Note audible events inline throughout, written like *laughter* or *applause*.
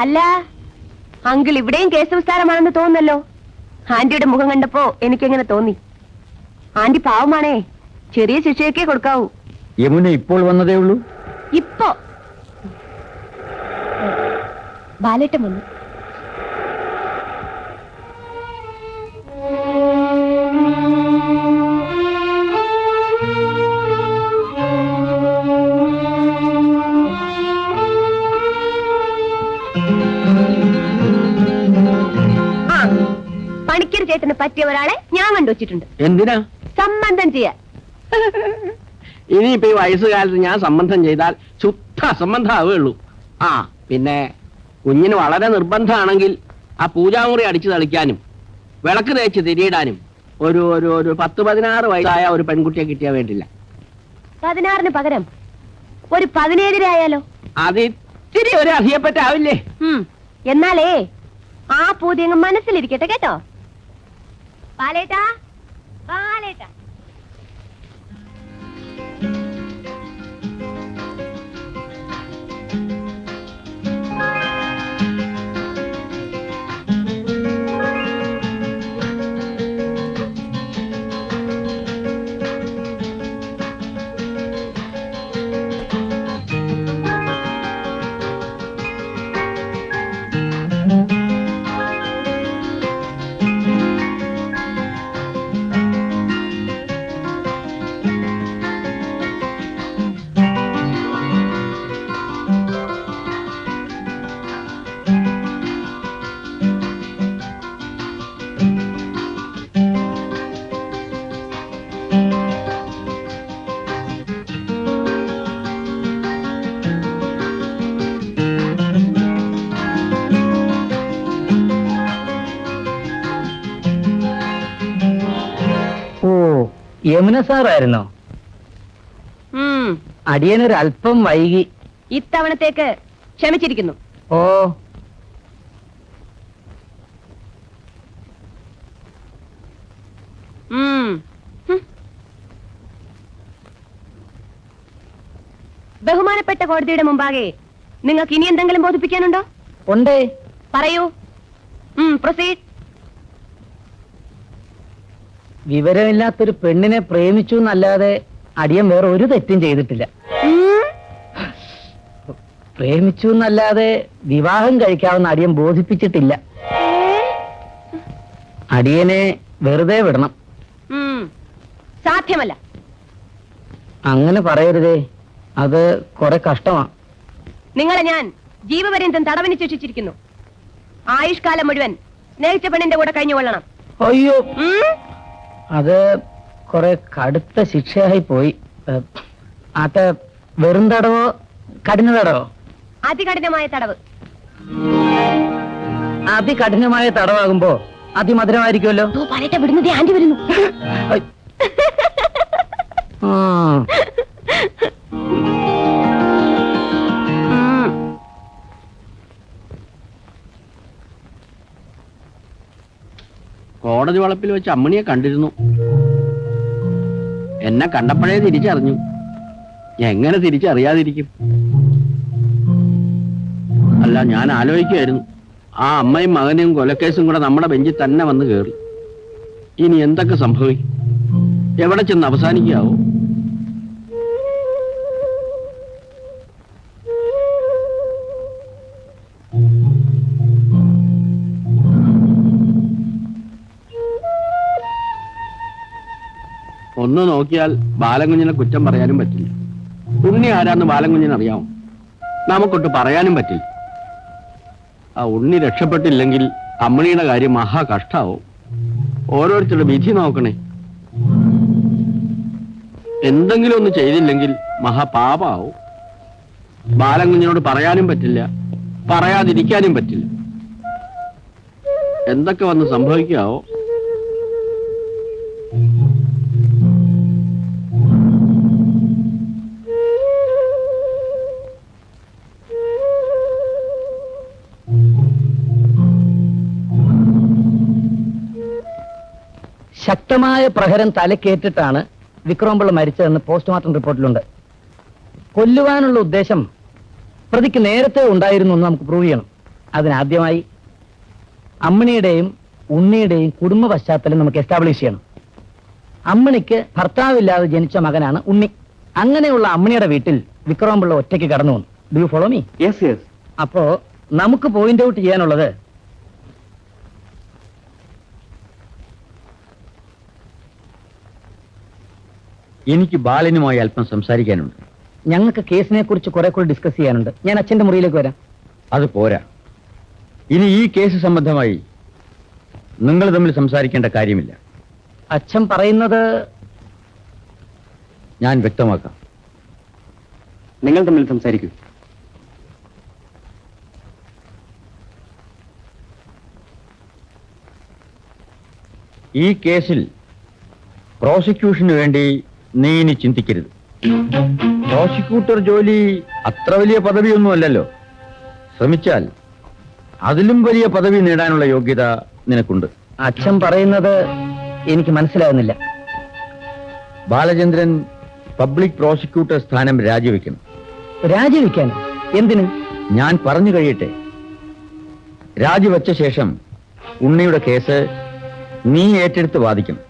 അല്ല അങ്കിൾ ഇവിടെയും കേസ് വിസ്താരമാണെന്ന് തോന്നുന്നല്ലോ. ആന്റിയുടെ മുഖം കണ്ടപ്പോ എനിക്കെങ്ങനെ തോന്നി. ആന്റി പാവമാണേ ചെറിയ ശിക്ഷയൊക്കെ കൊടുക്കാവൂ. യമുന ഇപ്പോൾ വന്നതേ ഉള്ളൂ? ഇപ്പോ. ബാലേട്ടം വന്നു. പറ്റിയ ഒരാളെ ഞാൻ കണ്ടുവച്ചിട്ടുണ്ട്. എന്തിനാ? സംബന്ധം ചെയ്യാൻ. ഇനിയിപ്പോ ഈ വയസ്സുകാലത്ത് ഞാൻ സംബന്ധം ചെയ്താൽ ശുദ്ധ അസംബന്ധം ആവുകയുള്ളൂ ആ പിന്നെ കുഞ്ഞിന് വളരെ നിർബന്ധമാണെങ്കിൽ ആ പൂജാമുറി അടിച്ചു തളിക്കാനും വിളക്ക് തേച്ച് തിരിയിടാനും ഒരു ഒരു ഒരു പത്ത് പതിനാറ് വയസ്സായ ഒരു പെൺകുട്ടിയെ കിട്ടിയാൽ വേണ്ടില്ല. പതിനാറിന് പകരം ഒരു പതിനേഴരായാലോ അത് ഇത്തിരി ഒരു അധികപ്പറ്റാവില്ലേ ഉം. എന്നാലേ ആ പൂതി മനസ്സിലിരിക്കട്ടെ കേട്ടോ? バレた？バレた。യമുന സാറായിരുന്നോ. അടിയനൊരു അല്പം വൈകി. ഇത്തവണത്തേക്ക് ക്ഷമിച്ചിരിക്കുന്നു. ഓ. ബഹുമാനപ്പെട്ട കോടതിയുടെ മുമ്പാകെ നിങ്ങൾക്ക് ഇനി എന്തെങ്കിലും ബോധിപ്പിക്കാനുണ്ടോ? ഉണ്ടേ. പറയൂ. പ്രൊസീഡ്. വിവരമില്ലാത്തൊരു പെണ്ണിനെ പ്രേമിച്ചു എന്നല്ലാതെ അടിയൻ വേറെ ഒരു തെറ്റും ചെയ്തിട്ടില്ല. പ്രേമിച്ചു എന്നല്ലാതെ വിവാഹം കഴിക്കാവുന്ന അടിയൻ ബോധിപ്പിച്ചിട്ടില്ല. അടിയനെ വെറുതെ വിടണം. സാധ്യമല്ല. അങ്ങനെ പറയരുതേ. അത് കുറെ കഷ്ടമാ. നിങ്ങളെ ഞാൻ ജീവപര്യന്തം തടവിന് ശിക്ഷിച്ചിരിക്കുന്നു. ആയുഷ്കാലം മുഴുവൻ സ്നേഹിച്ച പെണ്ണിന്റെ കൂടെ കഴിഞ്ഞുകൊള്ളണം. അയ്യോ? അത് കുറെ കടുത്ത ശിക്ഷയായി പോയി. അത് വെറും തടവോ? കഠിന തടവോ? അതികഠിനമായ തടവ്. അതികഠിനമായ തടവാകുമ്പോ അതിമധുരമായിരിക്കുമല്ലോ? പറയട്ടെ വിടുന്നത് ആന്റി വരുന്നു. കോടതി വളപ്പിൽ വെച്ച് അമ്മണിയെ കണ്ടിരുന്നു. എന്നെ കണ്ടപ്പോഴേ തിരിച്ചറിഞ്ഞു. എങ്ങനെ തിരിച്ചറിയാതിരിക്കും? അല്ല ഞാൻ ആലോചിക്കുമായിരുന്നു ആ അമ്മയും മകനെയും കൊലക്കേസും കൂടെ നമ്മുടെ ബെഞ്ചിൽ തന്നെ വന്ന് കയറി ഇനി എന്തൊക്കെ സംഭവിക്കും? എവിടെ ചെന്ന് അവസാനിക്കാവോ? ഒന്ന് നോക്കിയാൽ ബാലകുഞ്ഞിനെ കുറ്റം പറയാനും പറ്റില്ല. ഉണ്ണി ആരാന്ന് ബാലകുഞ്ഞിന് അറിയാമോ നമുക്കൊട്ട് പറയാനും പറ്റില്ല. ആ ഉണ്ണി രക്ഷപ്പെട്ടില്ലെങ്കിൽ അമ്മണിയുടെ കാര്യം മഹാ കഷ്ടാവും. ഓരോരുത്തരുടെ വിധി നോക്കണേ. എന്തെങ്കിലും ഒന്ന് ചെയ്തില്ലെങ്കിൽ മഹാപാപാവും ബാലകുഞ്ഞിനോട് പറയാനും പറ്റില്ല. പറയാതിരിക്കാനും പറ്റില്ല. എന്തൊക്കെ വന്ന് സംഭവിക്കാവോ? ശക്തമായ പ്രഹരം തലക്കേറ്റിട്ടാണ് വിക്രംപിള്ള മരിച്ചതെന്ന് പോസ്റ്റ്മോർട്ടം റിപ്പോർട്ടിലുണ്ട്. കൊല്ലുവാനുള്ള ഉദ്ദേശം പ്രതിക്ക് നേരത്തെ ഉണ്ടായിരുന്നു എന്ന് നമുക്ക് പ്രൂവ് ചെയ്യണം. അതിനാദ്യമായി അമ്മിണിയുടെയും ഉണ്ണിയുടെയും കുടുംബ പശ്ചാത്തലം നമുക്ക് എസ്റ്റാബ്ലിഷ് ചെയ്യണം. അമ്മിണിക്ക് ഭർത്താവില്ലാതെ ജനിച്ച മകനാണ് ഉണ്ണി. അങ്ങനെയുള്ള അമ്മിണിയുടെ വീട്ടിൽ വിക്രമപിള്ള ഒറ്റയ്ക്ക് കടന്നു വന്നു. Do you follow me yes yes അപ്പോ നമുക്ക് പോയിന്റ് ഔട്ട് ചെയ്യാനുള്ളത് എനിക്ക് ബാലനുമായി അല്പം സംസാരിക്കാനുണ്ട്. ഞങ്ങൾക്ക് കേസിനെ കുറിച്ച് കുറെ കൂടി ഡിസ്കസ് ചെയ്യാനുണ്ട്. ഞാൻ അച്ഛന്റെ മുറിയിലേക്ക് വരാം. അത് പോരാ. ഇനി ഈ കേസ് സംബന്ധമായി നിങ്ങൾ തമ്മിൽ സംസാരിക്കേണ്ട കാര്യമില്ല. അച്ഛൻ പറയുന്നത് ഞാൻ വ്യക്തമാക്കാം. നിങ്ങൾ തമ്മിൽ സംസാരിക്കൂ. ഈ കേസിൽ പ്രോസിക്യൂഷന് വേണ്ടി നീ ഇനി ചിന്തിക്കരുത്. പ്രോസിക്യൂട്ടർ ജോലി അത്ര വലിയ പദവിയൊന്നും അല്ലല്ലോ. ശ്രമിച്ചാൽ അതിലും വലിയ പദവി നേടാനുള്ള യോഗ്യത നിനക്കുണ്ട്. അച്ഛൻ പറയുന്നത് എനിക്ക് മനസ്സിലാവുന്നില്ല. ബാലചന്ദ്രൻ പബ്ലിക് പ്രോസിക്യൂട്ടർ സ്ഥാനം രാജിവെക്കണം. രാജിവെക്കാൻ? എന്തിന്? ഞാൻ പറഞ്ഞു കഴിയട്ടെ. രാജിവെച്ച ശേഷം ഉണ്ണിയുടെ കേസ് നീ ഏറ്റെടുത്ത് വാദിക്കണം.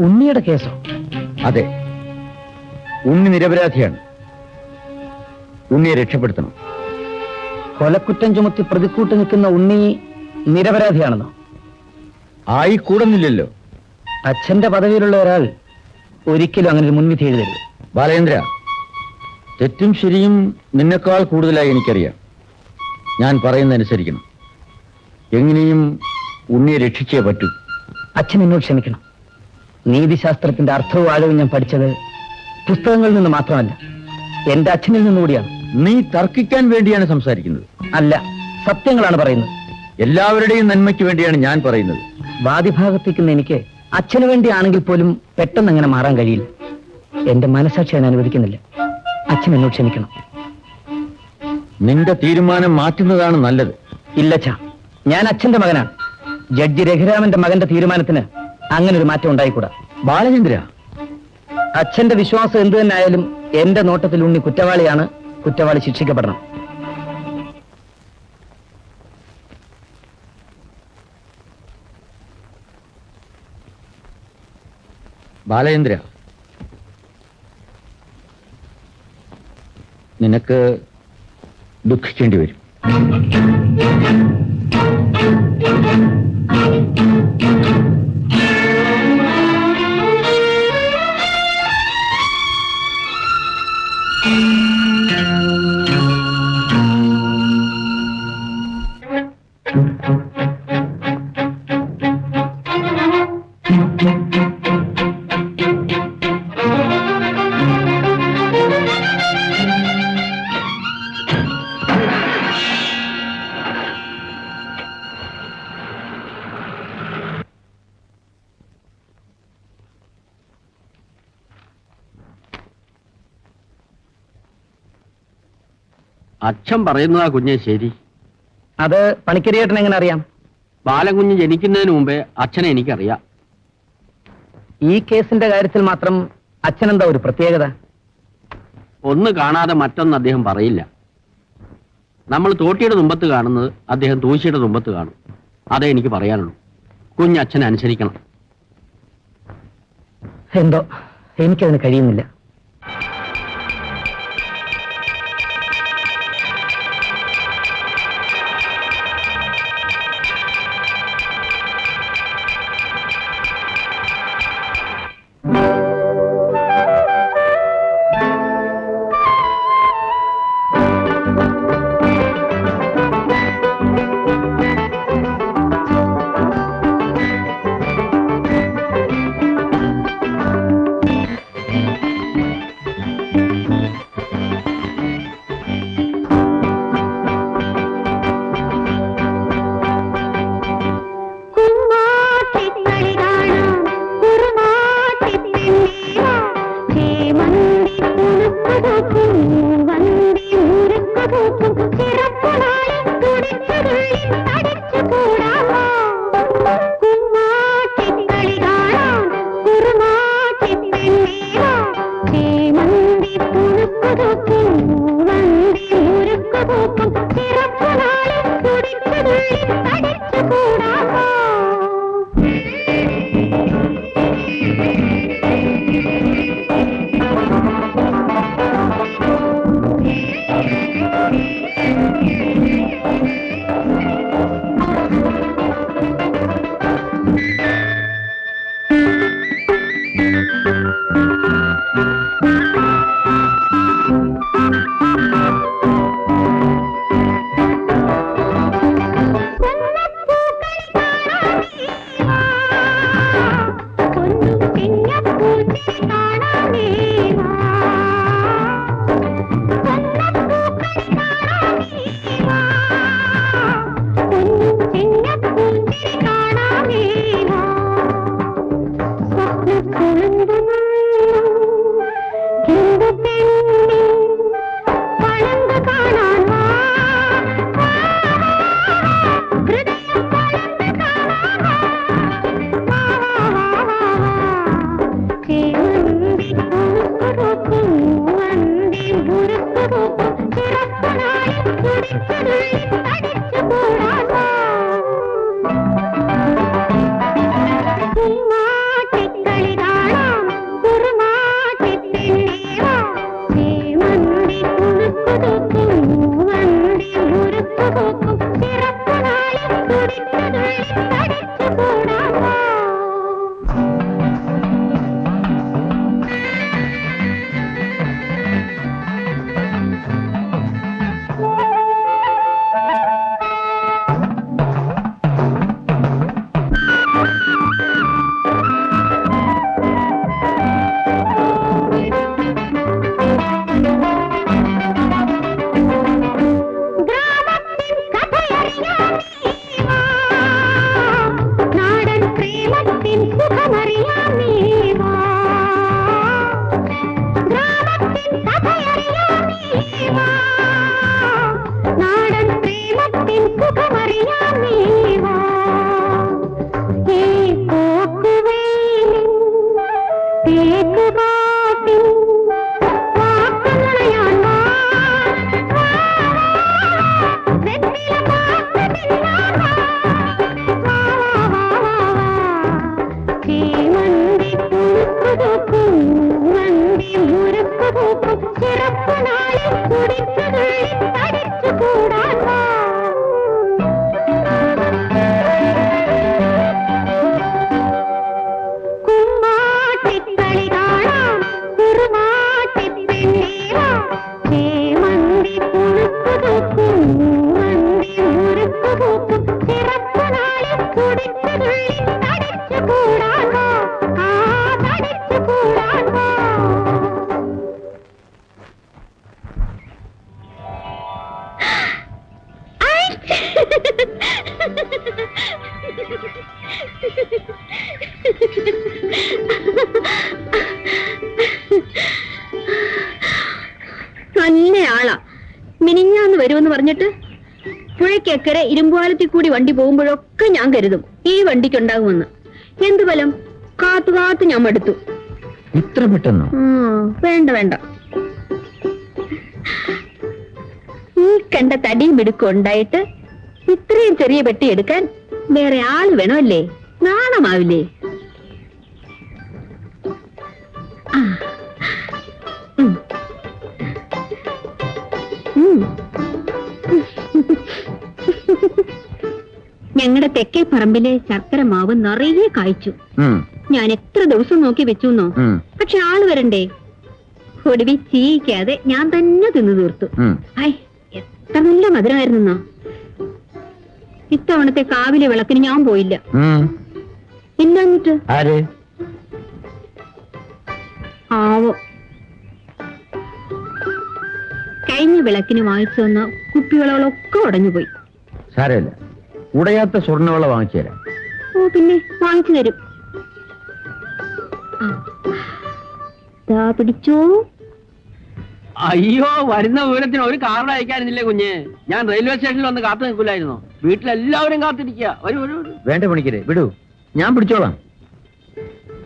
ഉണ്ണിയുടെ കേസോ? അതെ. ഉണ്ണി നിരപരാധിയാണ്. ഉണ്ണിയെ രക്ഷപ്പെടുത്തണം. കൊലക്കുറ്റം ചുമത്തി പ്രതിക്കൂട്ട് നിൽക്കുന്ന ഉണ്ണി നിരപരാധിയാണെന്നോ? ആയി കൂടുന്നില്ലല്ലോ. അച്ഛന്റെ പദവിയിലുള്ള ഒരാൾ ഒരിക്കലും അങ്ങനെ ഒരു മുൻവിധി എഴുതരുത്. ബാലേന്ദ്ര തെറ്റും ശരിയും നിന്നെക്കാൾ കൂടുതലായി എനിക്കറിയാം. ഞാൻ പറയുന്നതനുസരിക്കണം എങ്ങനെയും ഉണ്ണിയെ രക്ഷിച്ചേ പറ്റൂ. അച്ഛൻ എന്നോട് ക്ഷമിക്കണം. നീതിശാസ്ത്രത്തിന്റെ അർത്ഥവും ആഴവും ഞാൻ പഠിച്ചത് പുസ്തകങ്ങളിൽ നിന്ന് മാത്രമല്ല എന്റെ അച്ഛനിൽ നിന്നുകൂടിയാണ് നീ തർക്കിക്കാൻ വേണ്ടിയാണ് സംസാരിക്കുന്നത്. അല്ല സത്യങ്ങളാണ് പറയുന്നത്. എല്ലാവരുടെയും നന്മയ്ക്ക് വേണ്ടിയാണ് ഞാൻ പറയുന്നത്. വാദിഭാഗത്തേക്കുന്ന എനിക്ക് അച്ഛന് വേണ്ടിയാണെങ്കിൽ പോലും പെട്ടെന്ന് അങ്ങനെ മാറാൻ കഴിയില്ല. എന്റെ മനസാക്ഷി ഞാൻ അനുവദിക്കുന്നില്ല. അച്ഛൻ എന്നോട് ക്ഷമിക്കണം. നിന്റെ തീരുമാനം മാറ്റുന്നതാണ് നല്ലത്. ഇല്ല ഞാൻ അച്ഛന്റെ മകനാണ്. ജഡ്ജി രഘുരാമന്റെ മകന്റെ തീരുമാനത്തിന് അങ്ങനെ ഒരു മാറ്റം ഉണ്ടായിക്കൂടാ. ബാലചന്ദ്ര. അച്ഛന്റെ വിശ്വാസം എന്തു തന്നെ ആയാലും എന്റെ നോട്ടത്തിൽ ഉണ്ണി കുറ്റവാളിയാണ് കുറ്റവാളി ശിക്ഷിക്കപ്പെടണം. ബാലചന്ദ്ര. നിനക്ക് ദുഃഖിക്കേണ്ടി വരും. അച്ഛൻ പറയുന്നതാ കുഞ്ഞെ ശരി. അത് പണിക്കരിയേട്ടൻ എങ്ങനെ അറിയാം? ബാലകുഞ്ഞ് ജനിക്കുന്നതിന് മുമ്പേ അച്ഛനെ എനിക്കറിയാം. ഈ കേസിന്റെ കാര്യത്തിൽ മാത്രം അച്ഛനെന്താ ഒരു പ്രത്യേകത? ഒന്ന് കാണാതെ മറ്റൊന്ന് അദ്ദേഹം പറയില്ല. നമ്മൾ തോട്ടിയുടെ തുമ്പത്ത് കാണുന്നത് അദ്ദേഹം തൂശിയുടെ തുമ്പത്ത് കാണും. അതേ എനിക്ക് പറയാനുള്ളൂ. കുഞ്ഞച്ഛനെ അനുസരിക്കണം. എന്തോ? എനിക്കതിന് കഴിയുന്നില്ല. പുഴയ്ക്കക്കരെ കൂടി വണ്ടി പോകുമ്പോഴൊക്കെ ഞാൻ കരുതും ഈ വണ്ടിക്കുണ്ടാകുമെന്ന്. എന്ത് ഫലം? കാത്തു കാത്തു ഞാൻ മടുത്തു. ഇത്ര പെട്ടെന്ന്? വേണ്ട വേണ്ട. ഈ കണ്ട തടിയും മിടുക്കും ഉണ്ടായിട്ട് ഇത്രയും ചെറിയ പെട്ടി എടുക്കാൻ വേറെ ആൾ വേണമല്ലേ? നാണമാവില്ലേ? ഞങ്ങളുടെ തെക്കേ പറമ്പിലെ ശർക്കര മാവ് നിറയെ കായ്ച്ചു. ഞാൻ എത്ര ദിവസം നോക്കി വെച്ചു എന്നോ പക്ഷെ ആൾ വരണ്ടേ? ഒടുവിൽ ചീയിക്കാതെ ഞാൻ തന്നെ തിന്നു തീർത്തു. ഐ എത്ര നല്ല മധുരമായിരുന്നോ ഇത്തവണത്തെ കാവിലെ വിളക്കിന് ഞാൻ പോയില്ല. ഇല്ലഞ്ഞിട്ട് ആവോ. കഴിഞ്ഞ വിളക്കിന് വാങ്ങിച്ചു വന്ന കുപ്പികളോളൊക്കെ ഉടഞ്ഞുപോയി. സാരമില്ല. ഉടയാത്ത സ്വർണവള വാങ്ങിച്ചു തരാം. ഓ പിന്നെ വാങ്ങിച്ചു തരും. ദാ പിടിച്ചോ. അയ്യോ വരുന്ന വിവരത്തിന് ഒരു കാർഡ് അയക്കാനില്ലേ കുഞ്ഞ്? ഞാൻ റെയിൽവേ സ്റ്റേഷനിൽ വന്ന് കാത്തു നിൽക്കില്ലായിരുന്നു. വീട്ടിലെല്ലാവരും കാത്തിരിക്കുക. വരൂ വരൂ വരൂ. വേണ്ട മണിക്കരെ വിടൂ. ഞാൻ പിടിച്ചോളാം.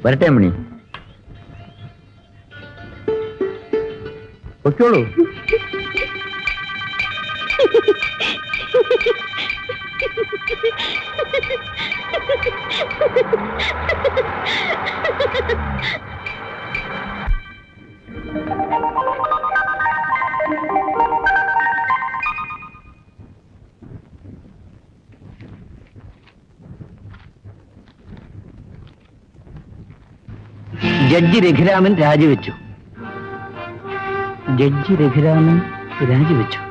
വരട്ടെ മണി പൊയ്ക്കോളൂ. *laughs* ജഡ്ജി രഘുരാമൻ രാജിവെച്ചു ജഡ്ജി രഘുരാമൻ രാജിവെച്ചു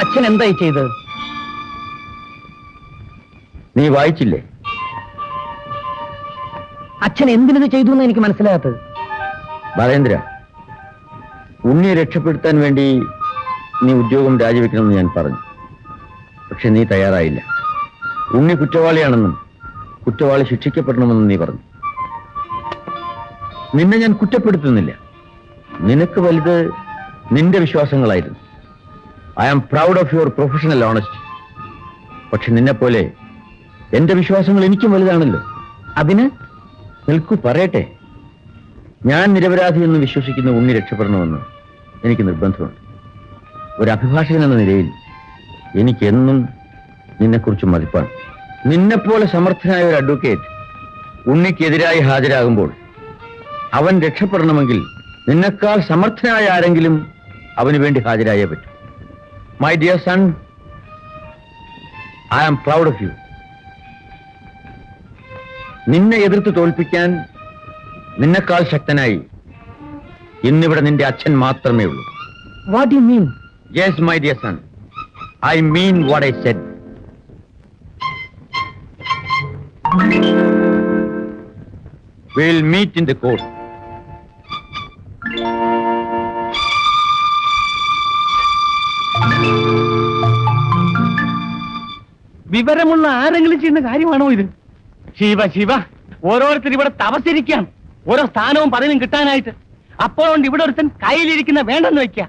അച്ഛൻ എന്തായി ചെയ്തത് നീ വായിച്ചില്ലേ? അച്ഛൻ എന്തിനത് ചെയ്തു എന്ന് എനിക്ക് മനസ്സിലാകാത്തത്. ബാലേന്ദ്ര ഉണ്ണിയെ രക്ഷപ്പെടുത്താൻ വേണ്ടി നീ ഉദ്യോഗം രാജിവെക്കണമെന്ന് ഞാൻ പറഞ്ഞു. പക്ഷെ നീ തയ്യാറായില്ല. ഉണ്ണി കുറ്റവാളിയാണെന്നും കുറ്റവാളി ശിക്ഷിക്കപ്പെടണമെന്നും നീ പറഞ്ഞു. നിന്നെ ഞാൻ കുറ്റപ്പെടുത്തുന്നില്ല. നിനക്ക് വലുത് നിന്റെ വിശ്വാസങ്ങളായിരുന്നു. I am proud of your professional honest പക്ഷെ നിന്നെപ്പോലെ എന്റെ വിശ്വാസങ്ങൾ എനിക്കും വലുതാണല്ലോ. അതിന് നിൽക്കൂ പറയട്ടെ. ഞാൻ നിരപരാധി എന്ന് വിശ്വസിക്കുന്ന ഉണ്ണി രക്ഷപ്പെടണമെന്ന് എനിക്ക് നിർബന്ധമുണ്ട്. ഒരു അഭിഭാഷകൻ എന്ന നിലയിൽ എനിക്കെന്നും നിന്നെക്കുറിച്ച് മതിപ്പാണ്. നിന്നെപ്പോലെ സമർത്ഥനായ ഒരു അഡ്വക്കേറ്റ് ഉണ്ണിക്കെതിരായി ഹാജരാകുമ്പോൾ അവൻ രക്ഷപ്പെടണമെങ്കിൽ നിന്നെക്കാൾ സമർത്ഥനായ ആരെങ്കിലും അവന് വേണ്ടി ഹാജരായേ പറ്റൂ. My dear son, I am proud of you. നിന്നെ എതിർത്ത് തോൽപ്പിക്കാൻ നിന്നെക്കാൾ ശക്തനായി ഇന്നിവിടെ നിന്റെ അച്ഛൻ മാത്രമേ ഉള്ളൂ. What you mean yes my dear son I mean what I said will meet in the court വിവരമുള്ള ആരെങ്കിലും ചെയ്യുന്ന കാര്യമാണോ ഇത്? ശിവ ശിവ. ഓരോരുത്തർ ഇവിടെ തപസിരിക്കാം ഓരോ സ്ഥാനവും പദവിയും കിട്ടാനായിട്ട്. അപ്പോഴുണ്ട് ഇവിടെ ഒരുത്തൻ കയ്യിലിരിക്കുന്ന വേണ്ടെന്ന് വെക്ക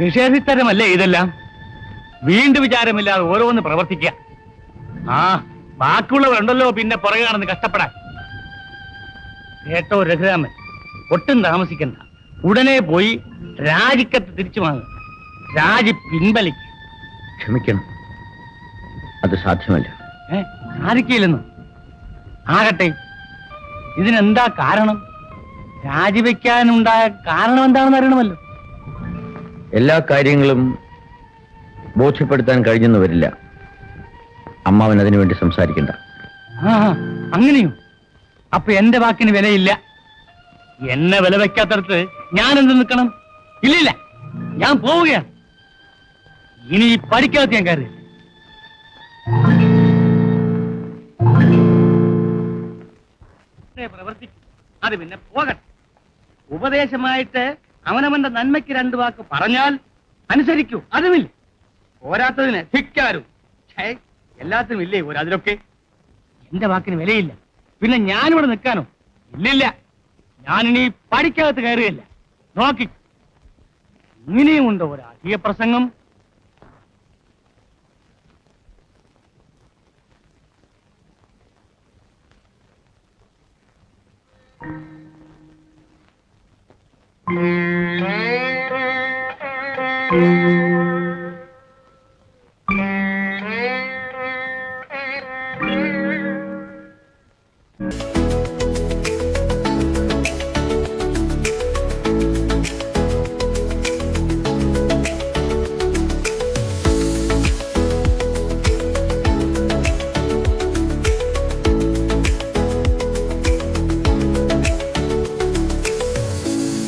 നിഷേധിത്തരമല്ലേ ഇതെല്ലാം? വീണ്ടും വിചാരമില്ലാതെ ഓരോന്ന് പ്രവർത്തിക്കുക. ആ ബാക്കിയുള്ളവരുണ്ടല്ലോ പിന്നെ പുറകാണെന്ന് കഷ്ടപ്പെടാൻ. കേട്ടോ രഘുരാമൻ ഒട്ടും താമസിക്കണ്ട. ഉടനെ പോയി രാജിക്കത്ത് തിരിച്ചു വാങ്ങുക രാജി പിൻവലിക്കുക ക്ഷമിക്കണം. അത് സാധ്യമല്ല. ഏ സാധിക്കില്ലെന്നു? ആകട്ടെ ഇതിനെന്താ കാരണം? രാജിവെക്കാനുണ്ടായ കാരണം എന്താണെന്ന് അറിയണമല്ലോ. എല്ലാ കാര്യങ്ങളും ബോധ്യപ്പെടുത്താൻ കഴിഞ്ഞെന്ന് വരില്ല. അമ്മാവൻ അതിനു വേണ്ടി സംസാരിക്കണ്ട. അങ്ങനെയോ? അപ്പൊ എന്റെ വാക്കിന് വിലയില്ല. എന്നെ വില വെക്കാത്തടത്ത് ഞാൻ എന്ത് നിൽക്കണം? ഇല്ലില്ല ഞാൻ പോവുകയാണ്. ഇനി പഠിക്കാത്ത ഞാൻ കയറി പ്രവർത്തിക്കും. അത് പിന്നെ പോകട്ടെ. ഉപദേശമായിട്ട് അവനവന്റെ നന്മയ്ക്ക് രണ്ടു വാക്ക് പറഞ്ഞാൽ അനുസരിക്കൂ. അതുമില്ല പോരാത്തതിന് ധിക്കാരും എല്ലാത്തിനും ഇല്ലേ ഒരു അതിലൊക്കെ? എന്റെ വാക്കിന് വിലയില്ല. പിന്നെ ഞാനിവിടെ നിൽക്കാനോ? ഇല്ലില്ല. ഞാനിനി പഠിക്കകത്ത് കയറുകയില്ല. നോക്കി. ഇങ്ങനെയും ഉണ്ടോ ഒരു അധിക പ്രസംഗം.